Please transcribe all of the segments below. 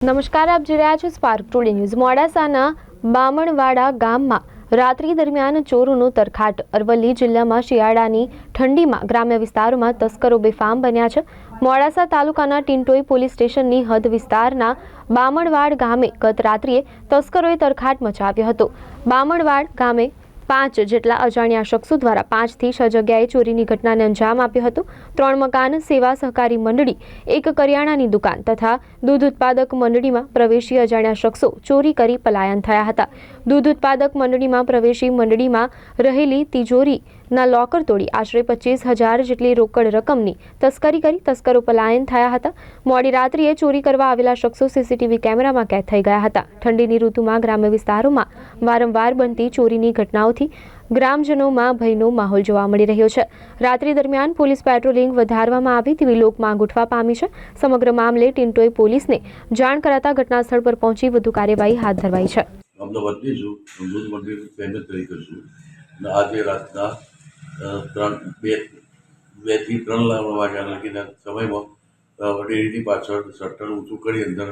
નમસ્કાર, આપ જોઈ રહ્યા છો સ્પાર્ક ટુડે ન્યૂઝ મોડાસાના બામણવાડા ગામમાં રાત્રિ દરમિયાન ચોરોનો તરખાટ. અરવલ્લી જિલ્લામાં શિયાળાની ઠંડીમાં ગ્રામ્ય વિસ્તારોમાં તસ્કરો બેફામ બન્યા છે. મોડાસા તાલુકાના ટિન્ટોઈ પોલીસ સ્ટેશનની હદ વિસ્તારના બામણવાડ ગામે ગત રાત્રિએ તસ્કરોએ તરખાટ મચાવ્યો હતો. બામણવાડ ગામે પાંચ જેટલા અજાણ્યા શખ્સો દ્વારા પાંચથી છ જગ્યાએ ચોરીની ઘટનાને અંજામ આપ્યો હતો. ત્રણ મકાન, સેવા સહકારી મંડળી, એક કરિયાણાની દુકાન તથા દૂધ ઉત્પાદક મંડળીમાં પ્રવેશી અજાણ્યા શખ્સો ચોરી કરી પલાયન થયા હતા. દૂધ ઉત્પાદક મંડળીમાં પ્રવેશી મંડળીમાં રહેલી તિજોરીના લોકર તોડી. આશરે પચીસ હજાર જેટલી રોકડ રકમની તસ્કરી કરી. તસ્કરો પલાયન થયા હતા. મોડી રાત્રિએ ચોરી કરવા આવેલા શખ્સો સીસીટીવી કેમેરામાં કેદ થઈ ગયા હતા. ઠંડીની ઋતુમાં ગ્રામ્ય વિસ્તારોમાં વારંવાર બનતી ચોરીની ઘટનાઓથી ગ્રામજનોમાં ભયનો માહોલ જોવા મળી રહ્યો છે. રાત્રિ દરમિયાન પોલીસ પેટ્રોલિંગ વધારવામાં આવી તેવી લોકમાંગ ઉઠવા પામી છે. સમગ્ર મામલે ટિન્ટોએ પોલીસને જાણ કરાતા ઘટના સ્થળ પર પહોંચી વધુ કાર્યવાહી હાથ ધરવાઈ છે. છું. આજે રાતના ત્રણ બે બેથી ત્રણ વાગ્યા લગીના સમયમાં અ, પાછળ શટર ઊંચું કરી અંદર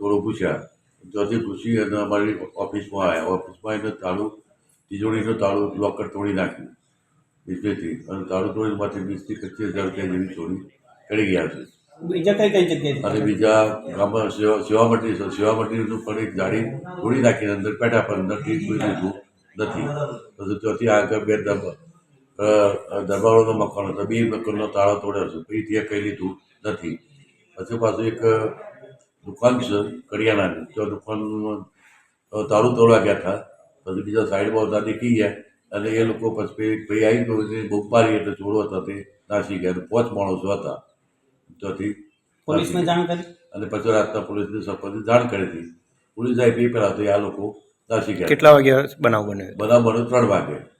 થોડું ઘૂસ્યા ત્યાંથી ઘૂસી અને અમારી ઓફિસમાં આવ્યા ઓફિસમાં એને તાળું તિજોરીનું તાળું લોકર તોડી નાખ્યું. ડિસ્પ્લેથી અને તાળું તોડીમાંથી વીસથી પચીસ હજાર રૂપિયા જેવી ચોરી કરી ગયા છે. બીજા કઈ કઈ જગ્યાએ અને બીજા ગામમાં સેવા સેવા મંડળી સેવા મંડળીનું પણ એક જાળી તોડી નાખીને અંદર પેટા પર અંદર ટીપ કોઈ લીધું નથી. ત્યાંથી આગળ બે દરબાર દરબારોનો મકાન હતો. બે મકાનનો તાળો તોડ્યો છે. પછી ત્યાં કંઈ લીધું નથી. પછી પાછું એક દુકાન છે કરિયાણાની. તો દુકાનમાં તાળું તોડવા ગયા હતા. પછી બીજા સાઈડમાં હતા કહી ગયા. અને એ લોકો પછી ભાઈ આવી ગયો બહુ મારી એટલે ચોરો હતા તે નાસી ગયા. પાંચ માણસો હતા. ત્યાંથી પોલીસને જાણ કરી? અને પછી રાતના પોલીસને સરપંચને જાણ કરી હતી. પોલીસ આવી પહેલાં તો આ લોકો નાસી ગયા. કેટલા વાગ્યા બનાવ બન્યો? બનાવ બન્યો ત્રણ વાગે.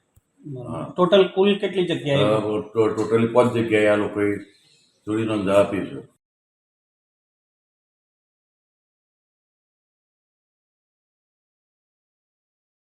ટોટલ કુલ કેટલી જગ્યાએ? ટોટલી પાંચ જગ્યાએ આ લોકોએ ચોરીનો અંદાજ આપી છે